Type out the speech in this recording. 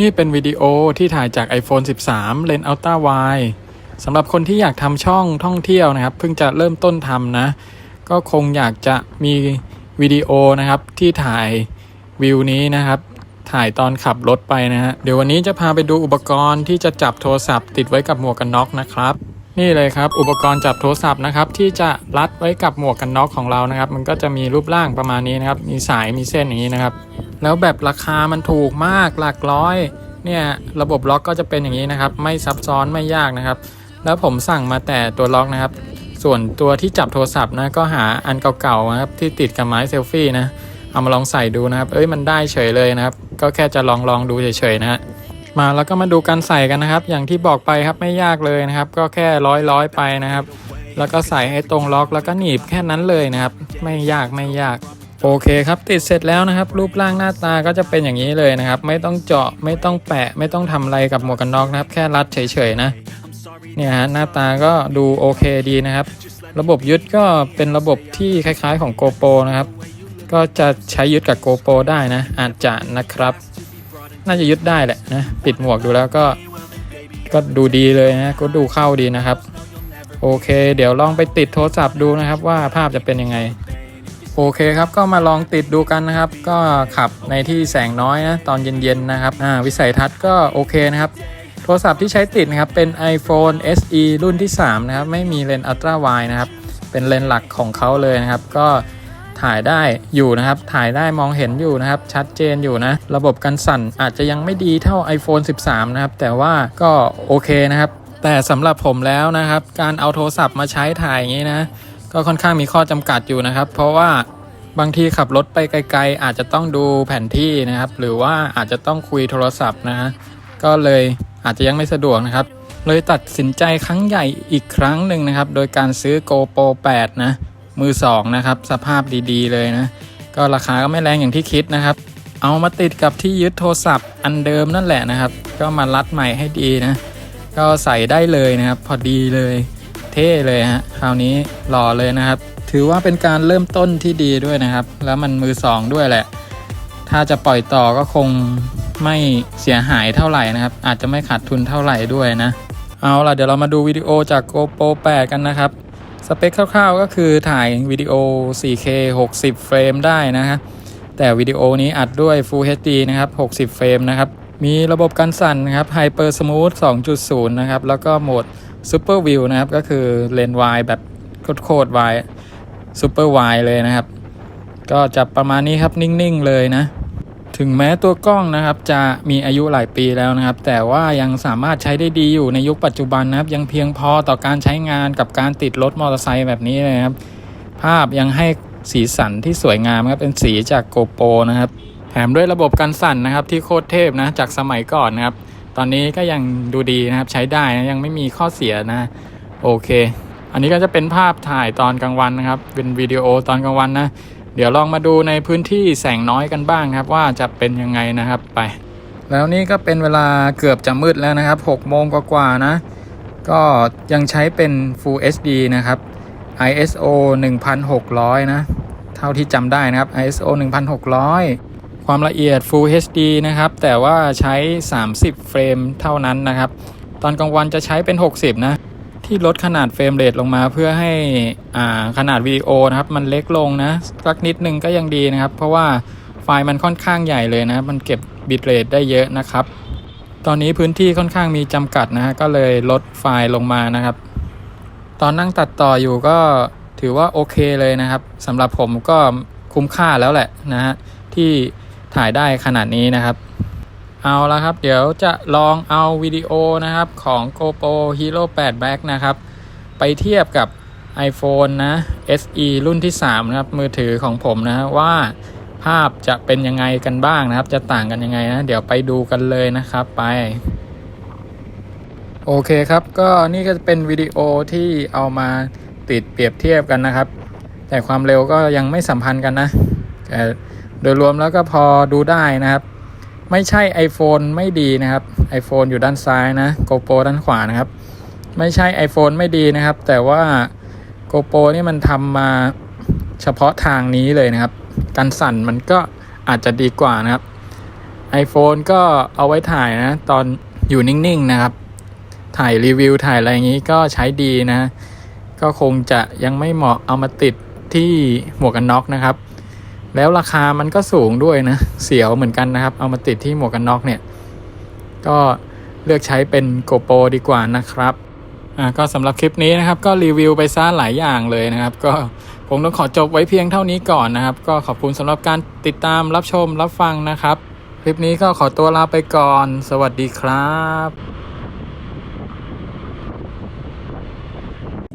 นี่เป็นวิดีโอที่ถ่ายจาก iPhone 13 เลนส์ Ultra Wide สำหรับคนที่อยากทำช่องท่องเที่ยวนะครับ เพิ่งจะเริ่มต้นทำนะ ก็คงอยากจะมีวิดีโอนะครับที่ถ่ายวิวนี้นะครับ ถ่ายตอนขับรถไปนะฮะ เดี๋ยววันนี้จะพาไปดูอุปกรณ์ที่จะจับโทรศัพท์ติดไว้กับหมวกกันน็อกนะครับ นี่เลยครับ อุปกรณ์จับโทรศัพท์นะครับที่จะรัดไว้กับหมวกกันน็อกของเรานะครับ มันก็จะมีรูปร่างประมาณนี้นะครับ มีสายมีเส้นอย่างนี้นะครับ แล้วแบบราคามันถูกมากหลักร้อย เนี่ยระบบล็อกก็จะเป็นอย่างนี้นะครับ ไม่ซับซ้อนไม่ยากนะครับ แล้วผมสั่งมาแต่ตัวล็อกนะครับ ส่วนตัวที่จับโทรศัพท์นะก็หาอันเก่าๆนะครับที่ติดกับไม้เซลฟี่นะเอามาลองใส่ดูนะครับ เอ้ยมันได้เฉยเลยนะครับ ก็แค่จะลองลองดูเฉยๆนะฮะมาแล้วก็มาดูการใส่กันนะครับ อย่างที่บอกไปครับไม่ยากเลยนะครับ ก็แค่ร้อยร้อยไปนะครับ แล้วก็ใส่ให้ตรงล็อกแล้วก็หนีบแค่นั้นเลยนะครับ ไม่ยากไม่ยาก โอเคครับติดเสร็จแล้วนะครับ รูปร่างหน้าตาก็จะเป็นอย่างนี้เลยนะครับ ไม่ต้องเจาะไม่ต้องแปะ ไม่ต้องทำอะไรกับหมวกกันน็อกนะครับ แค่รัดเฉยๆนะเนี่ยฮะหน้าตาก็ดูโอเคดีนะครับ ระบบยึดก็เป็นระบบที่คล้ายๆของ GoPro นะครับ ก็จะใช้ยึดกับ GoPro ได้นะอาจจะนะครับ น่าจะยึดได้แหละนะปิดหมวกดูแล้วก็ก็ดูดีเลยนะก็ดูเข้าดีนะครับ โอเค เดี๋ยวลองไปติดโทรศัพท์ดูนะครับว่าภาพจะเป็นยังไง โอเคครับก็มาลองติดดูกันนะครับ ก็ขับในที่แสงน้อยนะตอนเย็นๆนะครับอ่าวิสัยทัศน์ก็โอเคนะครับ โทรศัพท์ที่ใช้ติดนะครับ เป็น iPhone SE รุ่นที่ 3 นะครับ ไม่มีเลนส์ Ultra Wide นะครับ เป็นเลนส์หลักของเขาเลยนะครับ ก็ถ่ายได้อยู่นะครับ ถ่ายได้มองเห็นอยู่นะครับ ชัดเจนอยู่นะ ระบบกันสั่นอาจจะยังไม่ดีเท่า iPhone 13 นะครับ แต่ว่าก็โอเคนะครับ แต่สำหรับผมแล้วนะครับ การเอาโทรศัพท์มาใช้ถ่ายอย่างนี้นะ ก็ค่อนข้างมีข้อจำกัดอยู่นะครับ เพราะว่าบางทีขับรถไปไกล ๆ อาจจะต้องดูแผนที่นะครับ หรือว่าอาจจะต้องคุยโทรศัพท์นะฮะก็เลยอาจจะยังไม่สะดวกนะครับ เลยตัดสินใจครั้งใหญ่อีกครั้งหนึ่งนะครับ โดยการซื้อ GoPro 8 นะ มือ 2 นะครับ สภาพดีๆเลยนะ ก็ราคาก็ไม่แรงอย่างที่คิดนะครับ เอามาติดกับที่ยึดโทรศัพท์อันเดิมนั่นแหละนะครับ ก็มารัดใหม่ให้ดีนะ ก็ใส่ได้เลยนะครับ พอดีเลย เท่เลยฮะคราวนี้หล่อเลยนะครับ ถือว่าเป็นการเริ่มต้นที่ดีด้วยนะครับ แล้วมันมือสองด้วยแหละ ถ้าจะปล่อยต่อก็คงไม่เสียหายเท่าไหร่นะครับ อาจจะไม่ขาดทุนเท่าไหร่ด้วยนะ เอาล่ะเดี๋ยวเรามาดูวิดีโอจาก GoPro 8 กันนะครับ สเปคคร่าวๆก็คือถ่ายวิดีโอ 4K 60 เฟรมได้นะฮะแต่วิดีโอนี้อัดด้วย Full HD นะครับ 60 เฟรมนะครับ มีระบบการสั่นนะครับ Hyper Smooth 2.0 นะครับ แล้วก็โหมด Super View นะครับ ก็คือเลนส์วายแบบโคตรวาย Super Wide เลยนะครับ ก็จะประมาณนี้ครับนิ่งๆเลยนะ ถึงแม้ตัวกล้องนะครับ จะมีอายุหลายปีแล้วนะครับ แต่ว่ายังสามารถใช้ได้ดีอยู่ในยุคปัจจุบันนะครับ ยังเพียงพอต่อการใช้งานกับการติดรถมอเตอร์ไซค์แบบนี้เลยครับ ภาพยังให้สีสันที่สวยงามครับเป็นสีจากโกโปรนะครับแถมด้วยระบบการสั่นนะครับที่โคตรเทพนะจากสมัยก่อนนะครับ ตอนนี้ก็ยังดูดีนะครับใช้ได้นะยังไม่มีข้อเสียนะ โอเค อันนี้ก็จะเป็นภาพถ่ายตอนกลางวันนะครับ เป็นวิดีโอตอนกลางวันนะ เดี๋ยวลองมาดูในพื้นที่แสงน้อยกันบ้างครับ ว่าจะเป็นยังไงนะครับไป แล้วนี่ก็เป็นเวลาเกือบจะมืดแล้วนะครับ6โมงกว่าๆนะ ก็ยังใช้เป็น Full HD นะครับ ISO 1600 นะ เท่าที่จำได้นะครับ ISO 1600 ความละเอียด Full HD นะครับ แต่ว่าใช้ 30 เฟรมเท่านั้นนะครับ ตอนกลางวันจะใช้เป็น 60 นะ ที่ลดขนาดเฟรมเรทลงมาเพื่อให้อ่าขนาดวิดีโอนะครับ มันเล็กลงนะสักนิดนึงก็ยังดีนะครับ เพราะว่าไฟล์มันค่อนข้างใหญ่เลยนะ มันเก็บบิตเรทได้เยอะนะครับ ตอนนี้พื้นที่ค่อนข้างมีจำกัดนะฮะ ก็เลยลดไฟล์ลงมานะครับ ตอนนั่งตัดต่ออยู่ก็ถือว่าโอเคเลยนะครับสำหรับผมก็คุ้มค่าแล้วแหละนะฮะที่ ถ่ายได้ขนาดนี้นะครับ เอาละครับ เดี๋ยวจะลองเอาวิดีโอนะครับของ GoPro Hero 8 Black นะครับ ไปเทียบกับ iPhone นะ SE รุ่นที่ 3 นะครับ มือถือของผมนะว่าภาพจะเป็นยังไงกันบ้างนะครับ จะต่างกันยังไงนะเดี๋ยวไปดูกันเลยนะครับไป โอเคครับ ก็นี่ก็จะเป็นวิดีโอที่เอามาติดเปรียบเทียบกันนะครับ แต่ความเร็วก็ยังไม่สัมพันธ์กันนะ แต่โดยรวมแล้วก็พอดูได้นะครับ ไม่ใช่ iPhone ไม่ดีนะครับ iPhone อยู่ด้านซ้ายนะ GoPro ด้านขวานะครับ ไม่ใช่ iPhone ไม่ดีนะครับ แต่ว่า GoPro นี่มันทำมาเฉพาะทางนี้เลยนะครับ การสั่นมันก็อาจจะดีกว่านะครับ iPhone ก็เอาไว้ถ่ายนะ ตอนอยู่นิ่งๆนะครับ ถ่ายรีวิวถ่ายอะไรอย่างนี้ก็ใช้ดีนะ ก็คงจะยังไม่เหมาะเอามาติดที่หมวกกันน็อกนะครับ แล้วราคามันก็สูงด้วยนะ เสียวเหมือนกันนะครับ เอามาติดที่หมวกกันน็อกเนี่ย ก็เลือกใช้เป็น GoPro ดีกว่านะครับอ่าก็สำหรับคลิปนี้นะครับ ก็รีวิวไปซ่าหลายอย่างเลยนะครับ ก็ผมต้องขอจบไว้เพียงเท่านี้ก่อนนะครับ ก็ขอบคุณสำหรับการติดตามรับชมรับฟังนะครับ คลิปนี้ก็ขอตัวลาไปก่อน สวัสดีครับ